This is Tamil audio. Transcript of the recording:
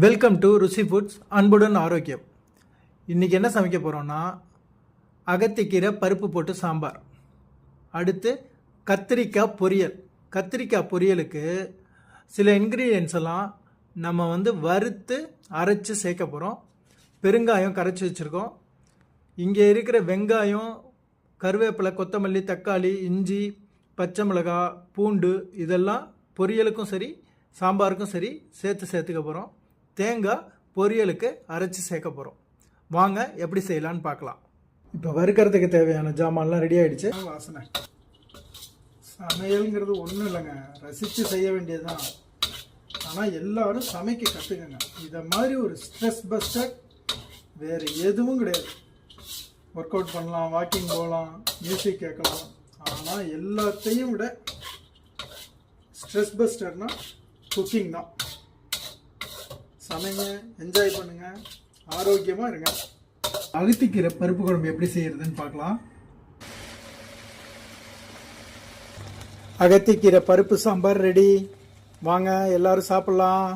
வெல்கம் டு ருசி ஃபுட்ஸ் அன்புடன் ஆரோக்கியம். இன்றைக்கி என்ன சமைக்க போகிறோன்னா அகத்திக்கீரை பருப்பு போட்டு சாம்பார். அடுத்து கத்திரிக்காய் பொரியல். கத்திரிக்காய் பொரியலுக்கு சில இன்க்ரீடியன்ஸ் எல்லாம் நம்ம வந்து வறுத்து அரைச்சி சேர்க்க போகிறோம் பெருங்காயம் கரைச்சி வச்சுருக்கோம். இங்கே இருக்கிற வெங்காயம் கருவேப்பிலை கொத்தமல்லி தக்காளி இஞ்சி பச்சை மிளகாய் பூண்டு இதெல்லாம் பொரியலுக்கும் சரி சாம்பாருக்கும் சரி சேர்த்து சேர்த்துக்க போகிறோம் தேங்காய் பொரியலுக்கு அரைச்சி சேர்க்க போகிறோம் வாங்க எப்படி செய்யலான்னு பார்க்கலாம். இப்போ வறுக்கிறதுக்கு தேவையான ஜாமான்லாம் ரெடி ஆகிடுச்சு வாசனை. சமையல்ங்கிறது ஒன்றும் இல்லைங்க. ரசித்து செய்ய வேண்டியது தான் ஆனால் எல்லாரும் சமைக்க கற்றுக்கங்க இதை மாதிரி ஒரு ஸ்ட்ரெஸ் பஸ்டர் வேறு எதுவும் கிடையாது. ஒர்க் அவுட் பண்ணலாம் வாக்கிங் போகலாம் மியூசிக் கேட்கலாம். ஆனால் எல்லாத்தையும் விட ஸ்ட்ரெஸ் பஸ்டர்னால் குக்கிங் தான். சமைங்க என்ஜாய் பண்ணுங்க ஆரோக்கியமாக இருங்க. அகத்திக்கீரை பருப்பு குழம்பு எப்படி செய்யறதுன்னு பார்க்கலாம். அகத்திக்கீரை பருப்பு சாம்பார் ரெடி வாங்க எல்லாரும் சாப்பிட்லாம்.